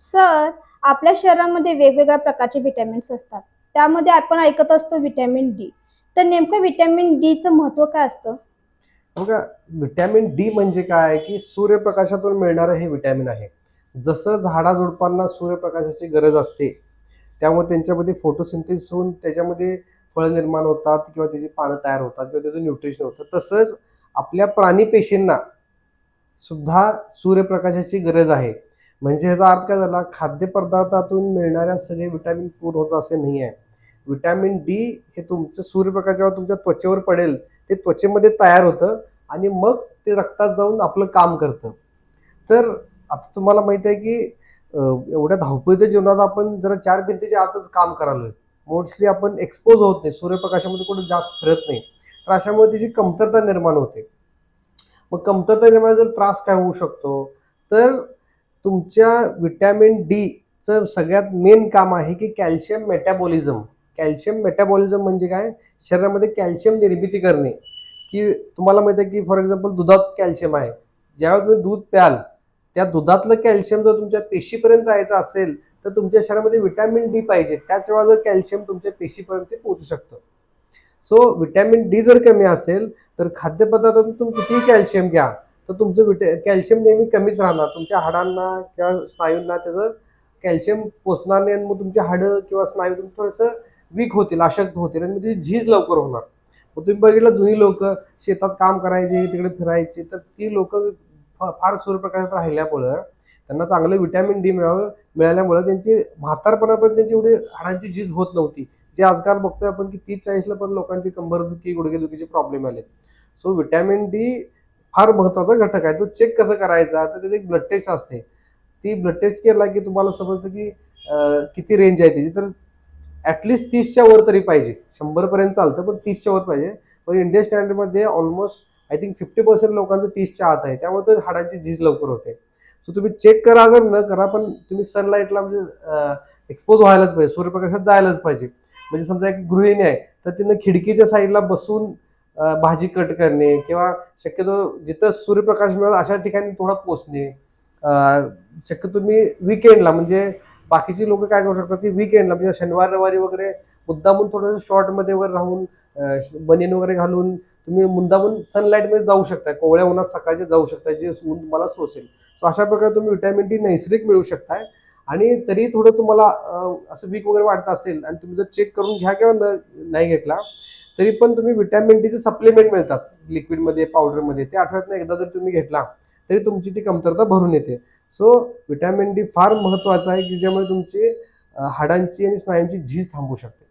Sir आपल्या शरीरामध्ये वेगवेगळ्या प्रकारचे व्हिटॅमिन्स असतात. त्यामध्ये आपण ऐकत असतो विटॅमिन डी. तर नेमकं विटॅमिन डीचं महत्त्व काय असतं? बघा व्हिटॅमिन डी म्हणजे काय की सूर्यप्रकाशातून मिळणारं हे व्हिटॅमिन आहे. जसं झाडाझुडपांना सूर्यप्रकाशाची गरज असते त्यामुळे त्यांच्यामध्ये फोटोसिंथेसिस होऊन त्याच्यामध्ये फळं निर्माण होतात किंवा त्याची पानं तयार होतात किंवा त्याचं न्यूट्रिशन होतं. तसंच आपल्या प्राणी पेशींना सुद्धा सूर्यप्रकाशाची गरज आहे. म्हणजे ह्याचा अर्थ काय झाला? खाद्यपदार्थातून मिळणाऱ्या सगळे विटॅमिन पूर होतं असे नाही आहे. विटॅमिन डी हे तुमचं सूर्यप्रकाशावर तुमच्या त्वचेवर पडेल. ते त्वचेमध्ये तयार होतं आणि मग ते रक्तात जाऊन आपलं काम करतं. तर आता तुम्हाला माहिती आहे की एवढ्या धावपळीच्या जीवनात आपण जरा चार भिंतीच्या आतच काम करायला मोस्टली आपण एक्सपोज होत नाही. सूर्यप्रकाशामध्ये कुठे जास्त फिरत नाही. तर अशामुळे त्याची कमतरता निर्माण होते. मग कमतरता निर्माण जर त्रास काय होऊ शकतो? तर तुमच्या विटॅमिन डीचं सगळ्यात मेन काम आहे की कॅल्शियम मेटॅबॉलिझम. कॅल्शियम मेटॅबॉलिझम म्हणजे काय? शरीरामध्ये कॅल्शियम निर्मिती करणे. की तुम्हाला माहिती आहे की फॉर एक्झाम्पल दुधात कॅल्शियम आहे. ज्यावेळेस तुम्ही दूध प्याल त्या दुधातलं कॅल्शियम जर तुमच्या पेशीपर्यंत जायचं असेल तर तुमच्या शरीरामध्ये विटॅमिन डी पाहिजे. त्याच वेळा जर कॅल्शियम तुमच्या पेशीपर्यंत पोहोचू शकतं. सो विटॅमिन डी जर कमी असेल तर खाद्यपदार्थातून तुम्ही कितीही कॅल्शियम घ्या. तर तुमचं विट कॅल्शियम नेहमी कमीच राहणार. तुमच्या हाडांना किंवा स्नायूंना त्याचं कॅल्शियम पोचणार नाही आणि मग तुमची हाडं किंवा स्नायू तुम थोडंसं वीक होतील अशक्त होतील आणि मग ती झीज लवकर होणार. मग तुम्ही बघितलं जुनी लोक शेतात काम करायचे तिकडे फिरायचे तर ती लोक फार सूर्यप्रकाशात राहिल्यामुळं त्यांना चांगलं विटॅमिन डी मिळावं मिळाल्यामुळं त्यांची म्हातारपणापर्यंत त्यांची एवढी हाडांची झीज होत नव्हती. जे आजकाल बघतोय आपण की तीस चाळीसला पण लोकांची कंबरदुखी गुडघेदुखीचे प्रॉब्लेम आले सो विटॅमिन डी फार महत्त्वाचा घटक आहे. तो चेक कसं करायचा? तर त्याची एक ब्लड टेस्ट असते. ती ब्लड टेस्ट केला की तुम्हाला समजतं की किती रेंज आहे त्याची. तर ॲटलिस्ट तीसच्या वर तरी पाहिजे. शंभरपर्यंत चालतं पण तीसच्या वर पाहिजे. पण Indian स्टँडर्डमध्ये almost I think fifty percent लोकांचं तीसच्या आत आहे. त्यामुळे तर हाडांची झीज लवकर होते. सो तुम्ही चेक करा अगर न करा पण तुम्ही सनलाईटला म्हणजे एक्सपोज व्हायलाच पाहिजे. सूर्यप्रकाशात जायलाच पाहिजे. म्हणजे समजा एक गृहिणी आहे तर तिनं खिडकीच्या साईडला बसून भाजी कट करणे किंवा शक्यतो जिथं सूर्यप्रकाश मिळेल अशा ठिकाणी थोडा पोचणे. शक्यतो तुम्ही विकेंडला म्हणजे बाकीची लोक काय करू शकतात की विकेंडला म्हणजे शनिवार रविवारी वगैरे मुद्दामून थोडंसं शॉर्टमध्ये वगैरे राहून बनियन वगैरे घालून तुम्ही मुद्दामून सनलाईटमध्ये जाऊ शकता. कोवळ्या उन्हात सकाळचे जाऊ शकता जे ऊन तुम्हाला सोसेल. सो अशा प्रकारे तुम्ही विटॅमिन डी नैसर्गिक मिळू शकताय. आणि तरी थोडं तुम्हाला असं वीक वगैरे वाटत असेल आणि तुम्ही जर चेक करून घ्या किंवा न नाही घेतला तरी पण तुम्ही विटॅमिन डीचे सप्लिमेंट मिळतात. लिक्विडमध्ये पावडरमध्ये ते आठवड्यातनं एकदा जर तुम्ही घेतला तरी तुमची ती कमतरता भरून येते. सो विटॅमिन डी फार महत्त्वाचं आहे की ज्यामुळे तुमची हाडांची आणि स्नायूंची झीज थांबू शकते.